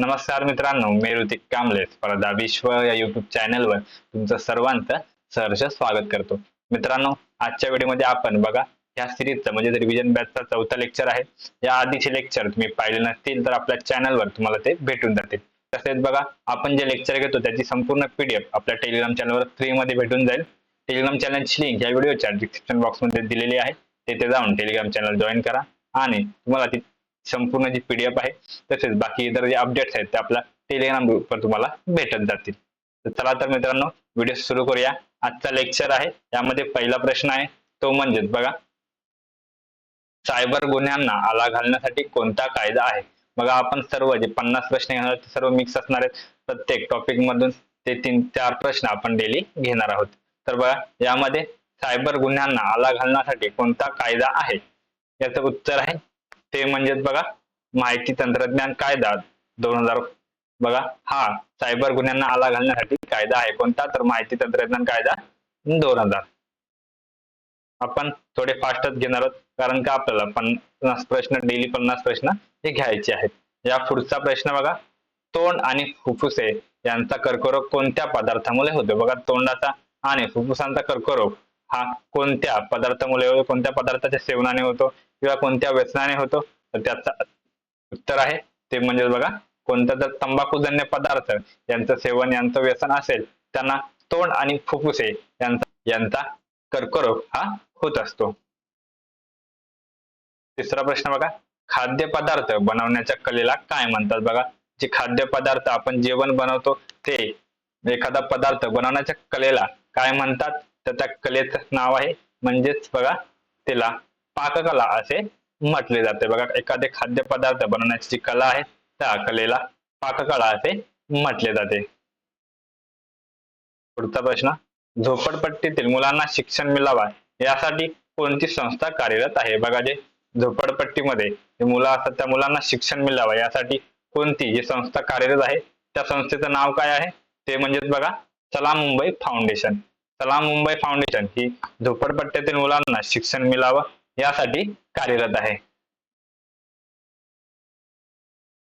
नमस्कार मित्रांनो मी ऋतिक कांबळे. स्पर्धा विश्व या युट्यूब चॅनलवर तुमचं सर्वांचं सहर्ष स्वागत करतो. मित्रांनो आजच्या व्हिडिओमध्ये आपण बघा या सिरीजचं म्हणजे रिव्हिजन बॅचचा चौथा लेक्चर आहे. या आधीचे लेक्चर तुम्ही पाहिले नसतील तर आपल्या चॅनलवर तुम्हाला ते भेटून जातील. तसेच बघा आपण जे लेक्चर घेतो त्याची संपूर्ण पीडीएफ आपल्या टेलिग्राम चॅनलवर फ्री मध्ये भेटून जाईल. टेलिग्राम चॅनलची लिंक या व्हिडिओच्या डिस्क्रिप्शन बॉक्समध्ये दिलेली आहे. तेथे जाऊन टेलिग्राम चॅनल जॉईन करा आणि तुम्हाला ती संपूर्ण जी पीडीएफ आहे तसेच बाकी इतर जे अपडेट्स आहेत ते आपल्या टेलिग्राम ग्रुपवर तुम्हाला भेटत जातील. तर चला तर मित्रांनो व्हिडिओ सुरू करूया. आजचा लेक्चर आहे यामध्ये पहिला प्रश्न आहे तो म्हणजेच बघा सायबर गुन्ह्यांना आला घालण्यासाठी कोणता कायदा आहे? बघा आपण सर्व जे पन्नास प्रश्न घेणार ते सर्व मिक्स असणार आहेत. प्रत्येक टॉपिक मधून ते तीन चार प्रश्न आपण डेली घेणार आहोत. तर बघा यामध्ये सायबर गुन्ह्यांना आला घालण्यासाठी कोणता कायदा आहे? याचं उत्तर आहे ते म्हणजेच बघा माहिती तंत्रज्ञान कायदा दोन हजार बघा हा सायबर गुन्ह्यांना आला घालण्यासाठी कायदा आहे कोणता? तर माहिती तंत्रज्ञान कायदा दोन हजार. आपण थोडे फास्टच घेणार आहोत कारण का आपल्याला पन्नास प्रश्न डेली पन्नास प्रश्न हे घ्यायचे आहेत. या पुढचा प्रश्न बघा तोंड आणि फुफ्फुसे यांचा कर्करोग कोणत्या पदार्थामुळे होतो? बघा तोंडाचा आणि फुफ्फुसांचा कर्करोग हा कोणत्या पदार्थामुळे होतो? कोणत्या पदार्थाच्या सेवनाने होतो? किंवा कोणत्या व्यसनाने होतो तर त्याचा उत्तर आहे. ते म्हणजे बघा कोणता जर तंबाखूजन्य पदार्थ यांचं सेवन यांचं व्यसन असेल त्यांना तोंड आणि फुफ्फुसे यांचा यांचा कर्करोग हा होत असतो. तिसरा प्रश्न बघा खाद्य पदार्थ बनवण्याच्या कलेला काय म्हणतात बघा? जे खाद्य पदार्थ आपण जेवण बनवतो ते एखादा पदार्थ बनवण्याच्या कलेला काय म्हणतात? तर त्या कलेचं नाव आहे म्हणजेच बघा त्याला पाककला असे म्हटले जाते. बघा एखादे खाद्यपदार्थ बनवण्याची जी कला आहे त्या कलेला पाककला असे म्हटले जाते. पुढचा प्रश्न झोपडपट्टीतील मुलांना शिक्षण मिळावा यासाठी कोणती संस्था कार्यरत आहे? बघा जे झोपडपट्टीमध्ये जे मुलं असतात त्या मुलांना शिक्षण मिळावं यासाठी कोणती जी संस्था कार्यरत आहे त्या संस्थेचं नाव काय आहे? ते म्हणजेच बघा सलाम मुंबई फाउंडेशन. सलाम मुंबई फाउंडेशन ही झोपडपट्ट्यातील मुलांना शिक्षण मिळावं यासाठी कार्यरत आहे.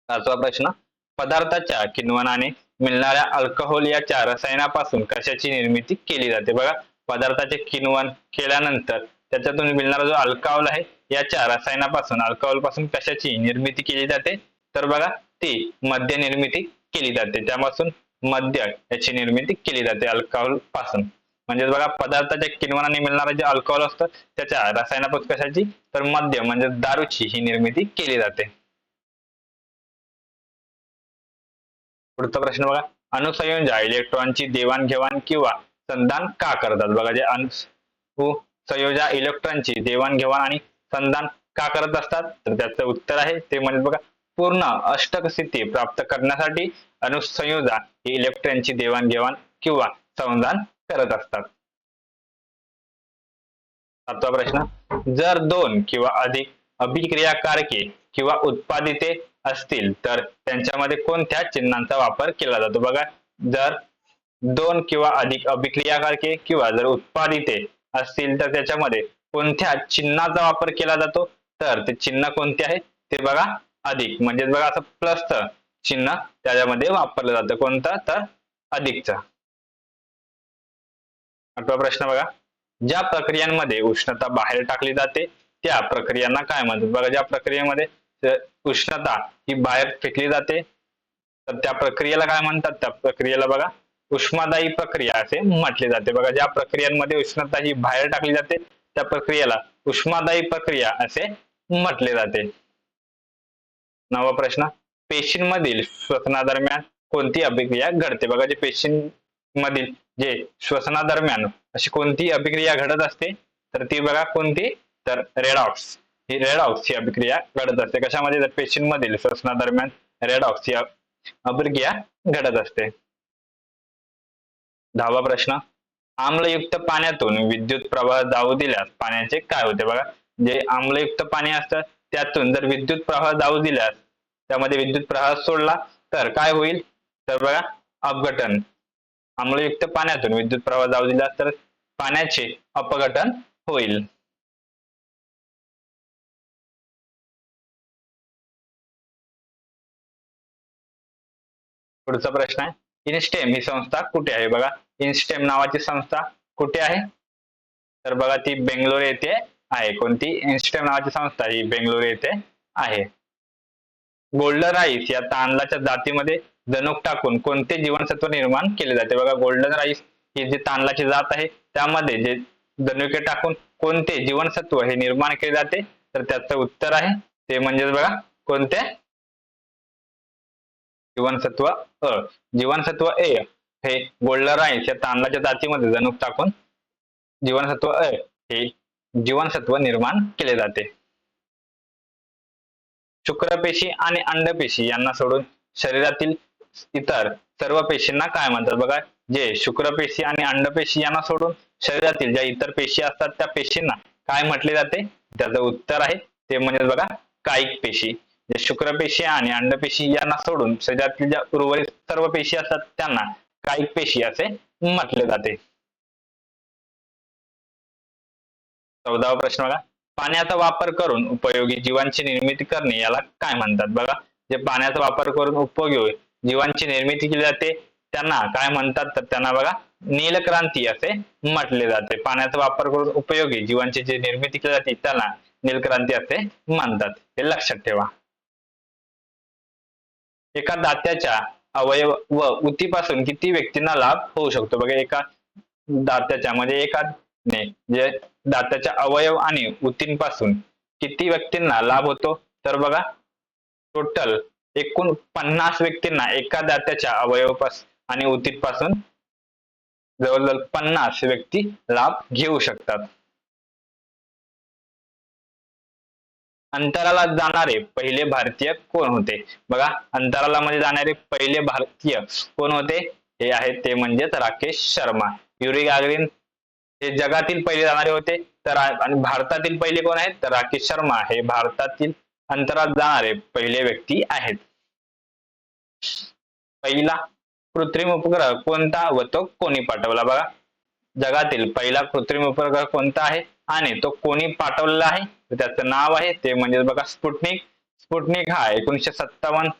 आजचा प्रश्न पदार्थाच्या किण्वनाने मिळणाऱ्या अल्कोहोल याच्या रसायनापासून कशाची निर्मिती केली जाते? बघा पदार्थाचे किण्वन केल्यानंतर त्याच्यातून मिळणारा जो अल्कोहोल आहे याच्या रसायनापासून अल्कोहोलपासून कशाची निर्मिती केली जाते? तर बघा ती मद्य निर्मिती केली जाते. त्यापासून मद्य याची निर्मिती केली जाते अल्कोहोलपासून म्हणजे बघा पदार्थाच्या किण्वनाने मिळणारं जे अल्कोहोल असतं त्याच्या रसायनापत कशाची? तर मद्य म्हणजे दारूची ही निर्मिती केली जाते. पुढचा प्रश्न बघा. अणुसंयोजा इलेक्ट्रॉनची देवाणघेवाण किंवा संधान का करतात? बघा जे अणु संयोजा इलेक्ट्रॉनची देवाणघेवाण आणि संधान का करत असतात? तर त्याचं उत्तर आहे ते म्हणजे बघा पूर्ण अष्टक स्थिती प्राप्त करण्यासाठी अणुसंयोजा ही इलेक्ट्रॉनची देवाणघेवाण किंवा संधान करत असतात. सातवा प्रश्न जर दोन किंवा अधिक अभिक्रियाकारके किंवा उत्पादिते असतील तर त्यांच्यामध्ये कोणत्या चिन्हांचा वापर केला जातो? बघा जर दोन किंवा अधिक अभिक्रियाकारके किंवा जर उत्पादिते असतील तर त्याच्यामध्ये कोणत्या चिन्हाचा वापर केला जातो? तर ते चिन्ह कोणते आहे ते बघा अधिक. म्हणजे बघा असं प्लसचं चिन्ह त्याच्यामध्ये वापरलं जातं. कोणतं? तर अधिकचं. आठवा प्रश्न बघा. ज्या प्रक्रियांमध्ये उष्णता बाहेर टाकली जाते, त्या प्रक्रियांना काय म्हणतात? बघा, ज्या प्रक्रियेमध्ये उष्णता ही बाहेर फेकली जाते, तर त्या प्रक्रियेला काय म्हणतात? त्या प्रक्रियेला बघा, उष्मादायी प्रक्रिया असे म्हटले जाते. बघा, ज्या प्रक्रियांमध्ये उष्णता ही बाहेर टाकली जाते, त्या प्रक्रियेला उष्मादायी प्रक्रिया असे म्हटले जाते. नवा प्रश्न. पेशींमधील श्वसनादरम्यान कोणती अभिक्रिया घडते? बघा, जे मधील जे श्वसनादरम्यान अशी कोणती अभिक्रिया घडत असते तर ती बघा कोणती? तर रेडॉक्स ही रेडॉक्स ही अभिक्रिया घडत असते. कशामध्ये? तर पेशींमधील श्वसनादरम्यान रेडॉक्स ही अभिक्रिया घडत असते. दहावा प्रश्न. आम्लयुक्त पाण्यातून विद्युत प्रवाह जाऊ दिल्यास पाण्याचे काय होते बघा? जे आम्लयुक्त पाणी असतं त्यातून जर विद्युत प्रवाह जाऊ दिल्यास त्यामध्ये विद्युत प्रवाह सोडला तर काय होईल? तर बघा अपघटन. आम्लयुक्त पाण्यातून विद्युत प्रवाह जाऊ दिला तर पाण्याचे अपघटन होईल. पुढचा प्रश्न आहे. इनस्टेम ही संस्था कुठे आहे? बघा इनस्टेम नावाची संस्था कुठे आहे? तर बघा ती बेंगलोर येथे आहे. कोणती? इन्स्टेम नावाची संस्था ही बेंगलोर येथे आहे. गोल्डन राईस या तांदळाच्या जातीमध्ये जनुक टाकून कोणते जीवनसत्व निर्माण केले जाते? बघा गोल्डन राईस ही जी तांदळाची जात आहे त्यामध्ये जे जनुके टाकून कोणते जीवनसत्व हे निर्माण केले जाते? तर त्याचं उत्तर आहे ते म्हणजेच बघा कोणते? जीवनसत्व अ. जीवनसत्व ए हे गोल्डन राईस या तांदळाच्या जातीमध्ये जनुक टाकून जीवनसत्व अ हे जीवनसत्व निर्माण केले जाते. शुक्रपेशी आणि अंडपेशी यांना सोडून शरीरातील इतर सर्व पेशींना काय म्हणतात? बघा जे शुक्रपेशी आणि अंडपेशी यांना सोडून शरीरातील ज्या इतर पेशी असतात त्या पेशींना काय म्हटले जाते? त्याचं उत्तर आहे ते म्हणजे बघा कायिक पेशी. जे शुक्रपेशी आणि अंडपेशी यांना सोडून शरीरातील ज्या उर्वरित सर्व पेशी असतात त्यांना कायिक पेशी असे म्हटले जाते. चौदावा प्रश्न बघा पाण्याचा वापर करून उपयोगी जीवांची निर्मिती करणे याला काय म्हणतात? बघा जे पाण्याचा वापर करून उपयोगी जीवांची निर्मिती केली जाते. त्यांना काय म्हणतात तर त्यांना बघा नीलक्रांती असे म्हटले जाते. पाण्याचा वापर करून उपयोगी जीवांची जी निर्मिती केली जाते त्याला नीलक्रांती असे म्हणतात. हे लक्षात ठेवा. एका दात्याच्या अवयव व उतीपासून किती व्यक्तींना लाभ होऊ शकतो? बघा एका दात्याच्या म्हणजे एका ने जे दात्याच्या अवयव आणि उतींपासून किती व्यक्तींना लाभ होतो? तर बघा टोटल एकूण पन्नास व्यक्तींना एका दात्याच्या अवयवापासून आणि उतीपासून जवळजवळ पन्नास व्यक्ती लाभ घेऊ शकतात. अंतराला जाणारे पहिले भारतीय कोण होते? बघा अंतरालामध्ये जाणारे पहिले भारतीय कोण होते? हे आहेत ते म्हणजेच राकेश शर्मा. युरी गागरीन हे जगातील पहिले जाणारे होते. तर आणि भारतातील पहिले कोण आहेत? तर राकेश शर्मा. हे भारतातील अंतरात जाणारे पहिले व्यक्ती आहेत. पहिला कृत्रिम उपग्रह कोणता व तो कोणी पाठवला? बघा जगातील पहिला कृत्रिम उपग्रह कोणता आहे आणि तो कोणी पाठवलेला आहे? तर त्याचं नाव आहे ते म्हणजे बघा स्पुटनिक. स्पुटनिक हा एकोणीसशे सत्तावन्न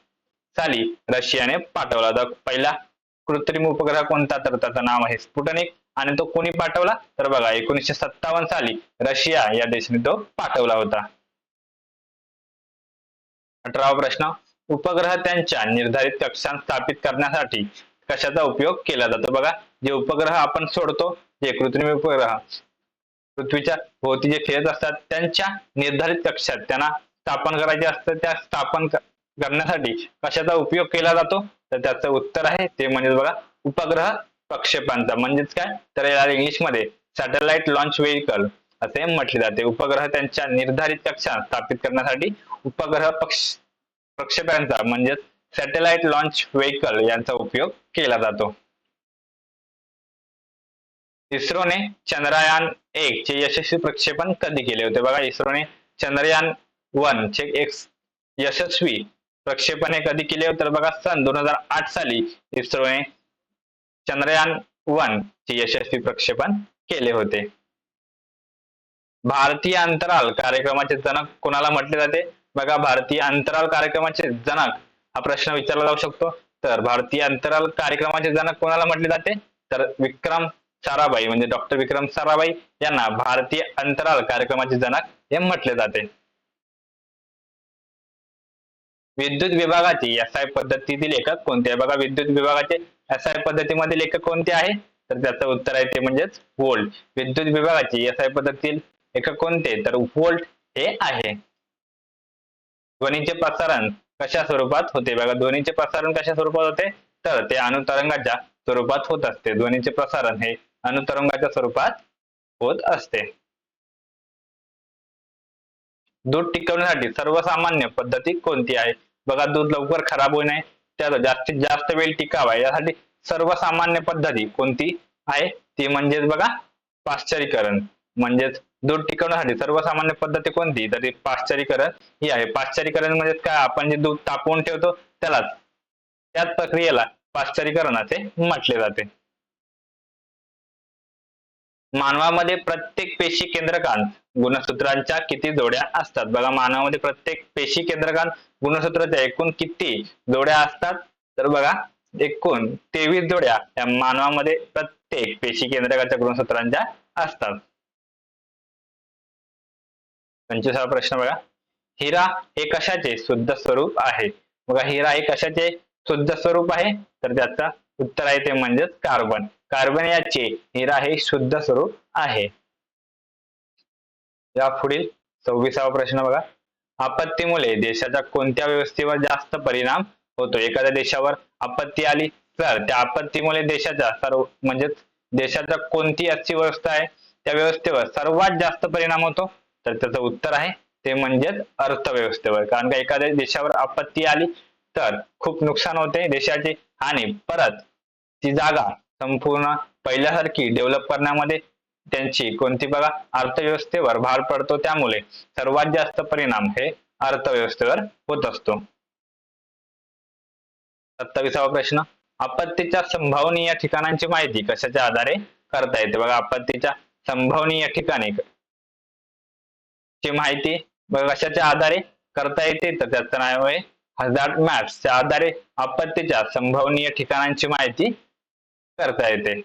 साली रशियाने पाठवला. तर पहिला कृत्रिम उपग्रह कोणता? तर त्याचं नाव आहे स्पुटनिक. आणि तो कोणी पाठवला? तर बघा एकोणीसशे सत्तावन्न साली रशिया या देशाने तो पाठवला होता. अठरावा प्रश्न उपग्रह त्यांच्या निर्धारित कक्षांत स्थापित करण्यासाठी कशाचा उपयोग केला जातो? बघा जे उपग्रह आपण सोडतो जे कृत्रिम उपग्रह पृथ्वीच्या भोवती जे फिरत असतात त्यांच्या निर्धारित कक्षात त्यांना स्थापन करायचे असतं. त्या स्थापन करण्यासाठी कशाचा उपयोग केला जातो? तर त्याचं उत्तर आहे ते म्हणजे बघा उपग्रह प्रक्षेपांचा. म्हणजेच काय? तर याला इंग्लिशमध्ये सॅटेलाइट लॉन्च व्हेकल असे म्हटले जाते. उपग्रह त्यांच्या निर्धारित कक्षात स्थापित करण्यासाठी उपग्रह पक्ष प्रक्षेपांचा म्हणजेच सॅटेलाइट लॉन्च व्हेकल यांचा उपयोग केला जातो. इस्रोने चंद्रयान एक चे यशस्वी प्रक्षेपण कधी केले होते? बघा इस्रोने चंद्रयान वन चे एक यशस्वी प्रक्षेपण हे कधी केले होते? तर बघा सन दोन हजार आठ साली इस्रोने चंद्रयान वन चे यशस्वी प्रक्षेपण केले होते. भारतीय अंतराळ कार्यक्रमाचे जनक कोणाला म्हटले जाते? बघा भारतीय अंतराळ कार्यक्रमाचे जनक हा प्रश्न विचारला जाऊ शकतो. तर भारतीय अंतराळ कार्यक्रमाचे जनक कोणाला म्हटले जाते? तर विक्रम साराभाई म्हणजे डॉक्टर विक्रम साराभाई यांना भारतीय अंतराळ कार्यक्रमाचे जनक हे म्हटले जाते. विद्युत विभागाची एस आय पद्धतीतील लेखक कोणते आहे? बघा विद्युत विभागाचे एस आय पद्धतीमध्ये लेखक कोणते आहे? तर त्याचं उत्तर आहे ते म्हणजेच व्होल्ट विद्युत विभागाची एस आय पद्धतीतील एक कोणते? तर व्होल्ट हे आहे. ध्वनीचे प्रसारण कशा स्वरूपात होते? बघा ध्वनीचे प्रसारण कशा स्वरूपात होते? तर ते अनुतरंगाच्या स्वरूपात होत असते. ध्वनीचे प्रसारण हे अनुतरंगाच्या स्वरूपात होत असते. दूध टिकवण्यासाठी सर्वसामान्य पद्धती कोणती आहे? बघा दूध लवकर खराब होऊ नये त्याला जास्तीत जास्त वेळ टिकावा. यासाठी सर्वसामान्य पद्धती कोणती आहे? ती म्हणजेच बघा पाश्चरीकरण. म्हणजेच दूध टिकवण्यासाठी सर्वसामान्य पद्धती कोणती? तर ती पाश्चरीकरण ही आहे. पाश्चरीकरण म्हणजे काय? आपण जे दूध तापवून ठेवतो त्यालाच त्याच प्रक्रियेला पाश्चरीकरण असे म्हटले जाते. मानवामध्ये प्रत्येक पेशी केंद्रकांत गुणसूत्रांच्या किती जोड्या असतात? बघा मानवामध्ये प्रत्येक पेशी केंद्रकांत गुणसूत्राच्या एकूण किती जोड्या असतात? तर बघा एकूण तेवीस जोड्या या मानवामध्ये प्रत्येक पेशी केंद्रकाच्या गुणसूत्रांच्या असतात. म्हणजे पंचवीसावा प्रश्न बघा. हिरा हे कशाचे शुद्ध स्वरूप आहे? बघा हिरा हे कशाचे शुद्ध स्वरूप आहे? तर त्याचा उत्तर आहे ते म्हणजेच कार्बन. कार्बन याचे हिरा हे शुद्ध स्वरूप आहे. या पुढील सव्वीसावा प्रश्न बघा. आपत्तीमुळे देशाच्या कोणत्या व्यवस्थेवर जास्त परिणाम होतो? एखाद्या देशावर आपत्ती आली तर त्या आपत्तीमुळे देशाच्या सर्व म्हणजेच देशाच्या कोणती अशी व्यवस्था आहे? त्या व्यवस्थेवर सर्वात जास्त परिणाम होतो. तर त्याचं उत्तर आहे ते म्हणजेच अर्थव्यवस्थेवर. कारण का एखाद्या देशावर आपत्ती आली तर खूप नुकसान होते देशाची. आणि परत ती जागा संपूर्ण पहिल्यासारखी डेव्हलप करण्यामध्ये त्यांची कोणती बघा अर्थव्यवस्थेवर भार पडतो. त्यामुळे सर्वात जास्त परिणाम हे अर्थव्यवस्थेवर होत असतो. सत्तावीसावा प्रश्न. आपत्तीच्या संभावनीय ठिकाणांची माहिती कशाच्या आधारे करता येते? बघा आपत्तीच्या संभावनीय ठिकाणी ची माहिती कशाच्या आधारे करता येते? तर त्याचं नाव आहे हजार्ड मॅप्सच्या आधारे आपत्तीच्या संभवनीय ठिकाणांची माहिती करता येते.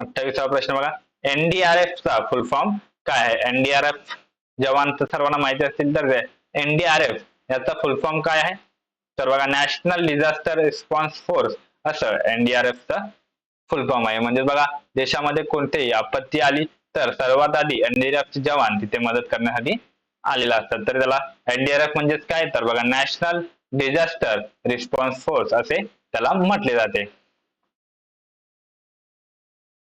अठ्ठावीसावा प्रश्न बघा. एनडीआरएफ चा फुल फॉर्म काय आहे? एनडीआरएफ जवान तर सर्वांना माहिती असतील तर एनडीआरएफ याचा फुल फॉर्म काय आहे? तर बघा नॅशनल डिझास्टर रिस्पॉन्स फोर्स असं एनडीआरएफ चा फुल फॉर्म आहे. म्हणजे बघा देशामध्ये कोणतीही आपत्ती आली तर सर्वात आधी एनडीआरएफ चे जवान तिथे मदत करण्यासाठी आलेला असतात. तर त्याला एनडीआरएफ म्हणजेच काय? तर बघा नॅशनल डिझास्टर रिस्पॉन्स फोर्स असे त्याला म्हटले जाते.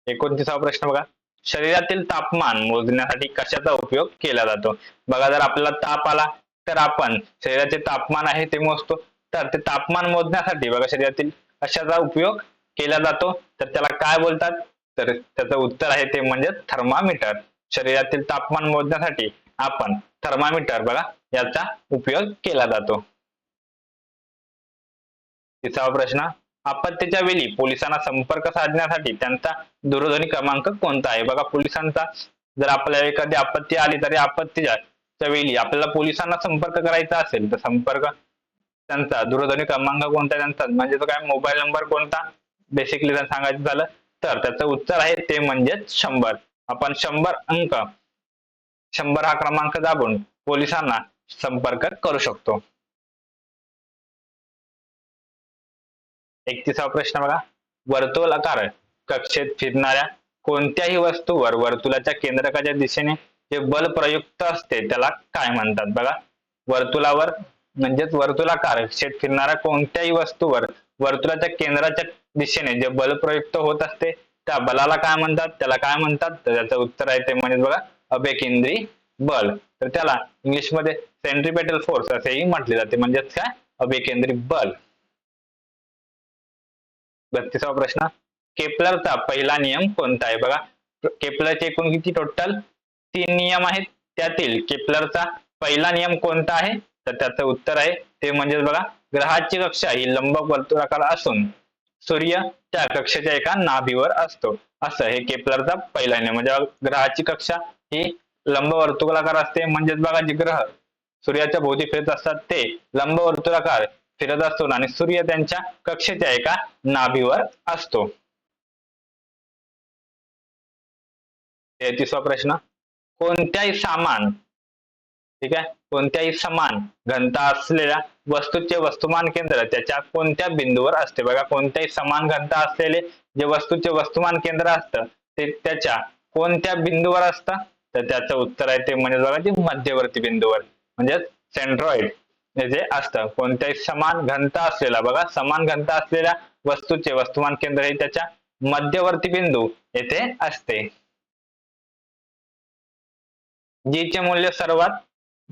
एकोणतीसावा प्रश्न बघा. शरीरातील तापमान मोजण्यासाठी कशाचा उपयोग केला जातो? बघा जर आपल्याला ताप आला तर आपण शरीराचे तापमान आहे ते मोजतो. तर ते तापमान मोजण्यासाठी बघा शरीरातील कशाचा उपयोग केला जातो? तर त्याला काय बोलतात? तर त्याचं उत्तर आहे ते म्हणजे थर्मामीटर शरीरातील तापमान मोजण्यासाठी आपण थर्मामीटर बघा याचा उपयोग केला जातो. तिसरा प्रश्न आपत्तीच्या वेळी पोलिसांना संपर्क साधण्यासाठी त्यांचा दूरध्वनी क्रमांक कोणता आहे? बघा पोलिसांचा जर आपल्याला एखादी आपत्ती आली तरी आपत्तीच्या वेळी आपल्याला पोलिसांना संपर्क करायचा असेल तर संपर्क त्यांचा दूरध्वनी क्रमांक कोणता आहे त्यांचा? म्हणजे तो काय मोबाईल नंबर कोणता? बेसिकली जर सांगायचं झालं तर त्याचं उत्तर आहे ते म्हणजेच शंभर. आपण शंभर अंक शंभर हा क्रमांक दाबून पोलिसांना संपर्क करू शकतो. एकतीसावा प्रश्न बघा. वर्तुळ आकार कक्षेत फिरणाऱ्या कोणत्याही वस्तूवर वर्तुळाच्या केंद्रकाच्या दिशेने जे बल प्रयुक्त असते त्याला काय म्हणतात बघा? वर्तुळावर म्हणजेच वर्तुळाकार क्षेत्र फिरणाऱ्या कोणत्याही वस्तूवर वर्तुळाच्या केंद्राच्या दिशेने जे बल प्रयुक्त होत असते त्या बलाला काय म्हणतात? त्याला काय म्हणतात? तर त्याचं उत्तर आहे ते म्हणजे बघा अभेकेंद्री बल. तर त्याला इंग्लिशमध्ये सेंट्रिपेटल फोर्स असेही म्हटले जाते. म्हणजेच काय? अभेकेंद्री बल. बत्तीसावा प्रश्न. केपलरचा पहिला नियम कोणता आहे? बघा केपलरचे एकूण किती टोटल तीन नियम आहेत. त्यातील केपलरचा पहिला नियम कोणता आहे? तर त्याचं उत्तर आहे ते म्हणजे बघा ग्रहाची कक्षा ही लंबक वर्तुळाकार असून सूर्य त्या कक्षेच्या एका नाभीवर असतो. असं हे केपलरचा पहिला नियम म्हणजे ग्रहाची कक्षा ही लंबवर्तुळाकार असते. म्हणजेच बघा जे ग्रह सूर्याच्या भोवती फिरत असतात ते लंब वर्तुळाकार फिरत असतो आणि सूर्य त्यांच्या कक्षेच्या एका नाभीवर असतो. तेहतीसवा प्रश्न. कोणत्याही सामान ठीक आहे? कोणत्याही समान घनता असलेल्या वस्तूचे वस्तुमान केंद्र त्याच्या कोणत्या बिंदूवर असते? बघा कोणत्याही समान घनता असलेले जे वस्तूचे वस्तुमान केंद्र असतं ते त्याच्या कोणत्या बिंदूवर असतं? तर त्याचं उत्तर आहे ते म्हणजे बघा ते मध्यवर्ती बिंदूवर म्हणजे सेंट्रॉइड जे असतं कोणत्याही समान घनता असलेला बघा समान घनता असलेल्या वस्तूचे वस्तुमान केंद्र हे त्याच्या मध्यवर्ती बिंदू येथे असते. जीचे मूल्य सर्वात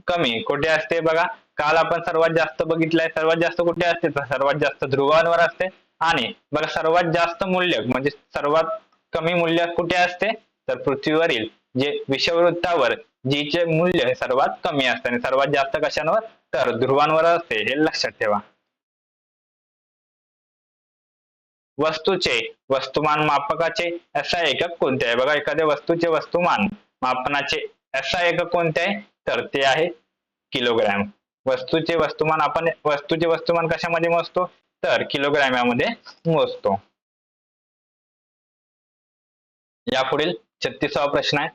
कमी. कुठे असते बघा काल आपण सर्वात जास्त बघितलंय सर्वात जास्त कुठे असते? तर सर्वात जास्त ध्रुवांवर असते. आणि बघा सर्वात जास्त मूल्य म्हणजे सर्वात कमी मूल्य कुठे असते? तर पृथ्वीवरील जे विषववृत्तावर जीचे मूल्य सर्वात कमी असते आणि सर्वात जास्त कशांवर? तर ध्रुवांवर असते हे लक्षात ठेवा. वस्तूचे वस्तुमान मापकाचे असा एकक कोणते आहे? बघा एखाद्या वस्तूचे वस्तुमान मापनाचे असा एकक कोणते आहे? तर ते आहे किलोग्रॅम वस्तूचे वस्तुमान आपण वस्तूचे वस्तुमान कशामध्ये मोजतो? तर किलोग्रॅम यामध्ये मोजतो. यापुढील छत्तीसावा प्रश्न आहे.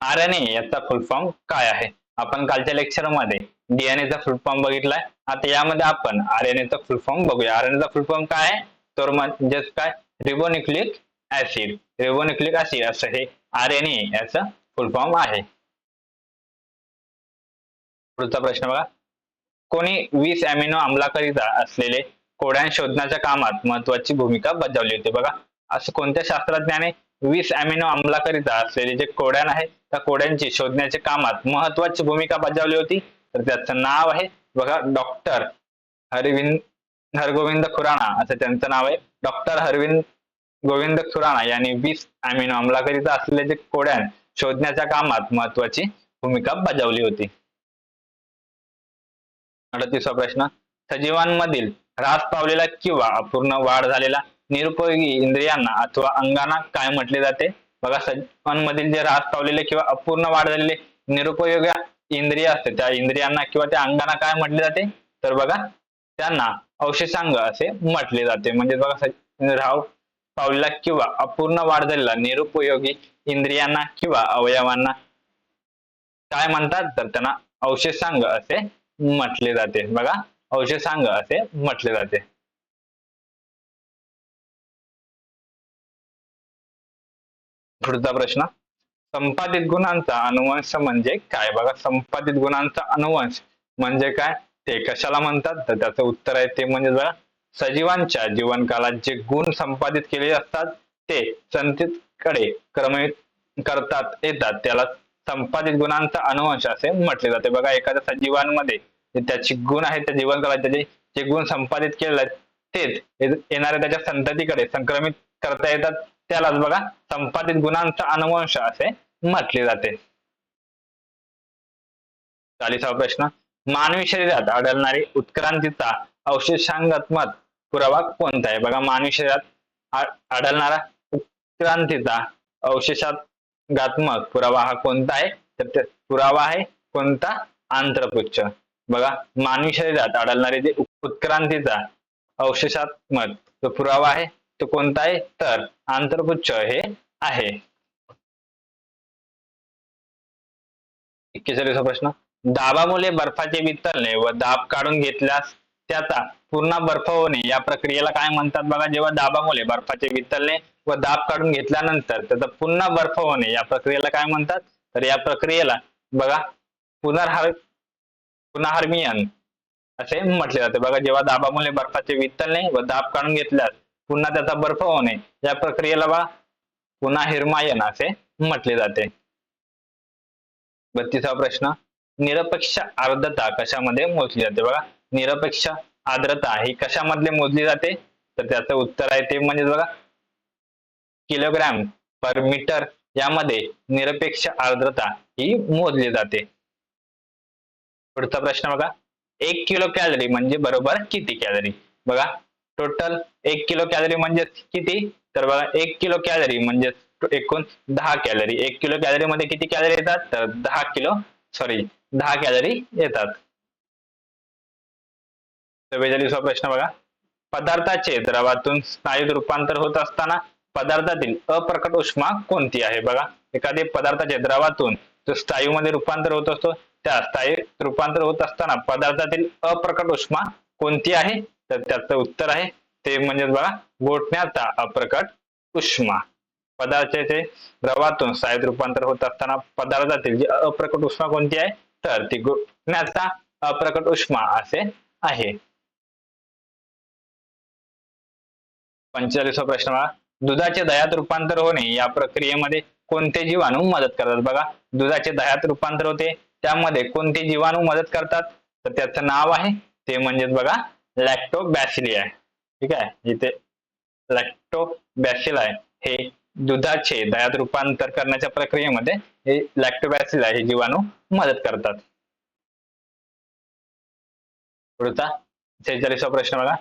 आर एन ए याचा फुल फॉर्म काय आहे? आपण कालच्या लेक्चरमध्ये डीएनए चा फुल फॉर्म बघितलाय. आता यामध्ये आपण आर एन चा फुल फॉर्म बघूया. आर एन चा फुल फॉर्म काय आहे? तर म्हणजेच काय? रिबोन्युक्लिक ऍसिड रिबोन्युक्लिक ऍसिड असं हे आर एन ए याचा फुल फॉर्म आहे. पुढचा प्रश्न बघा. कोणी वीस अॅमिनो अंमलाकरिता असलेले कोड्यान शोधण्याच्या कामात महत्वाची भूमिका बजावली होती बघा. असं कोणत्या शास्त्रज्ञाने वीस अॅमिनो अंमलाकरिता असलेले जे कोड्यान आहे त्या कोड्यांची शोधण्याच्या कामात महत्वाची भूमिका बजावली होती? तर त्याचं नाव आहे बघा डॉक्टर हरविंद हरगोविंद खुराणा. असं त्यांचं नाव आहे. डॉक्टर हरविंद गोविंद खुराणा यांनी वीस अॅमिनो अंमलाकरिता असलेले जे कोड्यान शोधण्याच्या कामात महत्वाची भूमिका बजावली होती. अडतीसवा प्रश्न. सजीवांमधील ह्रास पावलेला किंवा अपूर्ण वाढ झालेला निरुपयोगी इंद्रियांना अथवा अंगांना काय म्हटले जाते? बघा सजीवांमधील जे ह्रास पावलेले किंवा अपूर्ण वाढ झालेले निरुपयोगी इंद्रिय असते त्या इंद्रियांना किंवा त्या अंगांना काय म्हटले जाते? तर बघा त्यांना अवशेषांग असे म्हटले जाते. म्हणजे बघा राव पावलेला किंवा अपूर्ण वाढ झालेला निरुपयोगी इंद्रियांना किंवा अवयवांना काय म्हणतात? तर त्यांना अवशेषांग असे म्हटले जाते. बघा अवशेषांग असे म्हटले जाते. पुढचा प्रश्न. संपादित गुणांचा अनुवंश म्हणजे काय? बघा संपादित गुणांचा अनुवंश म्हणजे काय? ते कशाला म्हणतात? तर त्याचं उत्तर आहे ते म्हणजे बघा सजीवांच्या जीवनकालात जे गुण संपादित केले असतात ते संतीकडे क्रमित करतात येतात. त्याला संपादित गुणांचा अनुवंश असे म्हटले जाते. बघा एखाद्या सजीवांमध्ये त्याचे गुण आहेत त्या जीवन त्याचे जे गुण संपादित केले तेच येणाऱ्या त्याच्या संततीकडे संक्रमित करता येतात. त्यालाच बघा संपादित गुणांचा अनुवंश असे म्हटले जाते. चाळीसावा प्रश्न. मानवी शरीरात आढळणारी उत्क्रांतीचा अवशेषांगात्मक पुरावा कोणता आहे? बघा मानवी शरीरात आढळणारा उत्क्रांतीचा अवशेषात अवशेषात्मक पुरावा हा कोणता आहे? तर पुरावा आहे कोणता? आंत्रपुच्छ. बघा मानवी शरीरात आढळणारे जे उत्क्रांतीचा अवशेषात्मक जो पुरावा आहे तो कोणता आहे? तर आंतरपुच्छ हे आहे. एक्केचाळीसा प्रश्न? दाबामुळे बर्फाचे वितळणे व दाब काढून घेतल्यास त्याचा पुन्हा बर्फ होणे या प्रक्रियेला काय म्हणतात बघा जेव्हा दाबामुळे बर्फाचे वितळणे व दाब काढून घेतल्यानंतर त्याचा पुन्हा बर्फ होणे या प्रक्रियेला काय म्हणतात? तर या प्रक्रियेला बघा पुनर्हार पुनर्हार्मियन असे म्हटले जाते. बघा जेव्हा दाबामुळे बर्फाचे वितळणे व दाब काढून घेतल्यास पुन्हा त्याचा बर्फ होणे या प्रक्रियेला बघा पुन्हा हिरमायन असे म्हटले जाते. बत्तीसावा प्रश्न निरपेक्ष आर्द्रता कशामध्ये मोजली जाते? बघा निरपेक्ष आर्द्रता ही कशामधले मोजली जाते? तर त्याचं उत्तर आहे ते म्हणजे बघा किलोग्रॅम पर मीटर यामध्ये निरपेक्ष आर्द्रता ही मोजली जाते. पुढचा प्रश्न बघा एक किलो कॅलरी म्हणजे बरोबर किती कॅलरी? बघा टोटल एक किलो कॅलरी म्हणजे किती? तर बघा एक किलो कॅलरी म्हणजे एकूण दहा कॅलरी. एक किलो कॅलरी मध्ये किती कॅलरी येतात? तर दहा किलो सॉरी दहा कॅलरी येतात. चव्वेचाळीसवा प्रश्न बघा. पदार्थाचे द्रवातून स्नायूत रूपांतर होत असताना पदार्थातील अप्रकट उष्मा कोणती आहे बघा. एखादे पदार्थाचे द्रवातून जो स्थायूमध्ये रूपांतर होत असतो त्या स्थायी रूपांतर होत असताना पदार्थातील अप्रकट उष्मा कोणती आहे? तर त्याचं उत्तर आहे ते म्हणजे बघा गोठण्याचा अप्रकट उष्मा. पदार्थाचे द्रवातून स्थायीत रूपांतर होत असताना पदार्थातील जी अप्रकट उष्मा कोणती आहे? तर ती गोठण्याचा अप्रकट उष्मा असे आहे. पंचेचाळीसवा प्रश्न बघा. दुधाचे दह्यात रूपांतर होणे या प्रक्रियेमध्ये कोणते जीवाणू मदत करतात बघा. दुधाचे दह्यात रूपांतर होते. त्यामध्ये कोणते जीवाणू मदत करतात? तर त्याचं नाव आहे ते म्हणजे बघा लॅक्टोबॅसिली आहे. ठीक आहे? इथे लॅक्टोबॅसिल आहे हे दुधाचे दह्यात रूपांतर करण्याच्या प्रक्रियेमध्ये हे लॅक्टोबॅसिल हे जीवाणू मदत करतात. पुढचा सेहेचाळीसवा प्रश्न बघा.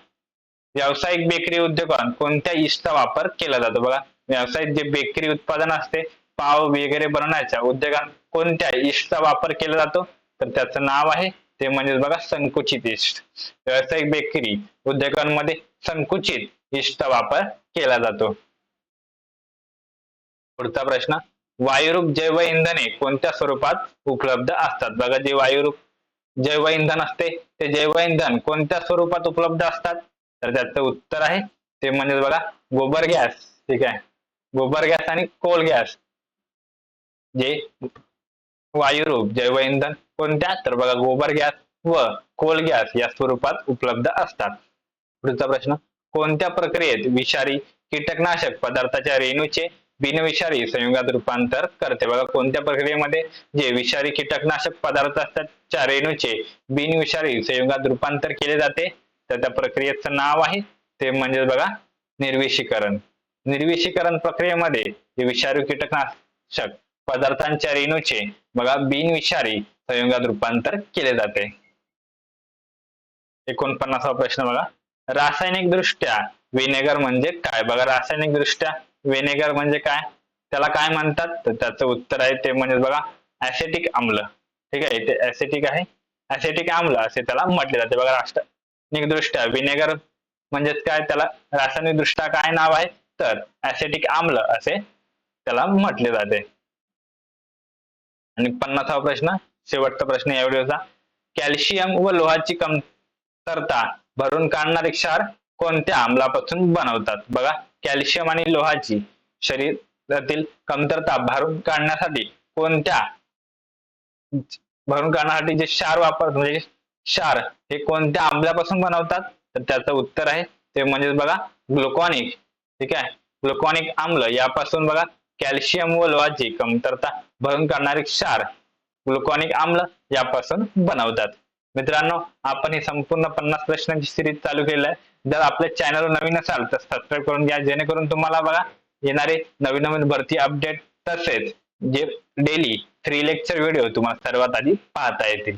व्यावसायिक बेकरी उद्योगात कोणत्या ईस्टचा वापर केला जातो? बघा व्यावसायिक जे बेकरी उत्पादन असते पाव वगैरे बनवण्याच्या उद्योगात कोणत्या ईस्टचा वापर केला जातो? तर त्याचं नाव आहे ते म्हणजे बघा संकुचित इष्ट. व्यावसायिक बेकरी उद्योगांमध्ये संकुचित इष्टचा वापर केला जातो. पुढचा प्रश्न वायुरूप जैव इंधने कोणत्या स्वरूपात उपलब्ध असतात? बघा जे वायुरूप जैव इंधन असते ते जैव इंधन कोणत्या स्वरूपात उपलब्ध असतात? तर त्याचं उत्तर आहे ते म्हणजे बघा गोबर गॅस ठीक आहे? गोबर गॅस आणि कोल गॅस जे वायुरूप जैव इंधन कोणत्या? तर बघा गोबर गॅस व कोल गॅस या स्वरूपात उपलब्ध असतात. पुढचा प्रश्न कोणत्या प्रक्रियेत विषारी कीटकनाशक पदार्थाच्या रेणूचे बिनविषारी संयुगात रूपांतर करते? बघा कोणत्या प्रक्रियेमध्ये जे विषारी कीटकनाशक पदार्थ असतात त्या रेणूचे बिनविषारी संयुगात रूपांतर केले जाते? तर त्या प्रक्रियेचं नाव आहे ते म्हणजे बघा निर्विषीकरण. निर्विषीकरण प्रक्रियेमध्ये जे विषारी कीटकनाशक पदार्थांच्या रेणूचे बघा बिनविषारी संयुगात रूपांतर केले जाते. एकोणपन्नासावा प्रश्न बघा. रासायनिक दृष्ट्या विनेगर म्हणजे काय? बघा रासायनिक दृष्ट्या विनेगर म्हणजे काय? त्याला काय म्हणतात? तर त्याचं उत्तर आहे ते म्हणजे बघा ऍसेटिक आम्ल ठीक आहे? ते ऍसेटिक आहे. ऍसेटिक आम्ल असे त्याला म्हटले जाते. बघा राष्ट्र दृष्ट्या विनेगर म्हणजेच काय? त्याला रासायनिक दृष्ट्या काय नाव आहे? तर ऍसेटिक आम्ल असे त्याला म्हटले जाते. आणि पन्नासावा प्रश्न शेवटचा प्रश्न या व्हिडिओचा. कॅल्शियम व लोहाची कमतरता भरून काढणारे क्षार कोणत्या आम्लापासून बनवतात? बघा कॅल्शियम आणि लोहाची शरीरातील कमतरता भरून काढण्यासाठी कोणत्या भरून काढण्यासाठी जे क्षार वापर म्हणजे क्षार हे कोणत्या आम्लापासून बनवतात? तर त्याचं उत्तर आहे ते म्हणजे बघा ग्लुकॉनिक. ठीक आहे? ग्लुकॉनिक आम्ल यापासून बघा कॅल्शियम व लोहाची कमतरता भरून करणारे क्षार ग्लुकॉनिक आम्ल यापासून बनवतात. मित्रांनो आपण हे संपूर्ण पन्नास प्रश्नांची सिरीज चालू केली आहे. जर आपल्या चॅनलवर नवीन असाल तर सबस्क्राईब करून घ्या जेणेकरून तुम्हाला बघा येणारे नवीन नवीन भरती अपडेट तसेच जे डेली थ्री लेक्चर व्हिडिओ तुम्हाला सर्वात आधी पाहता येतील.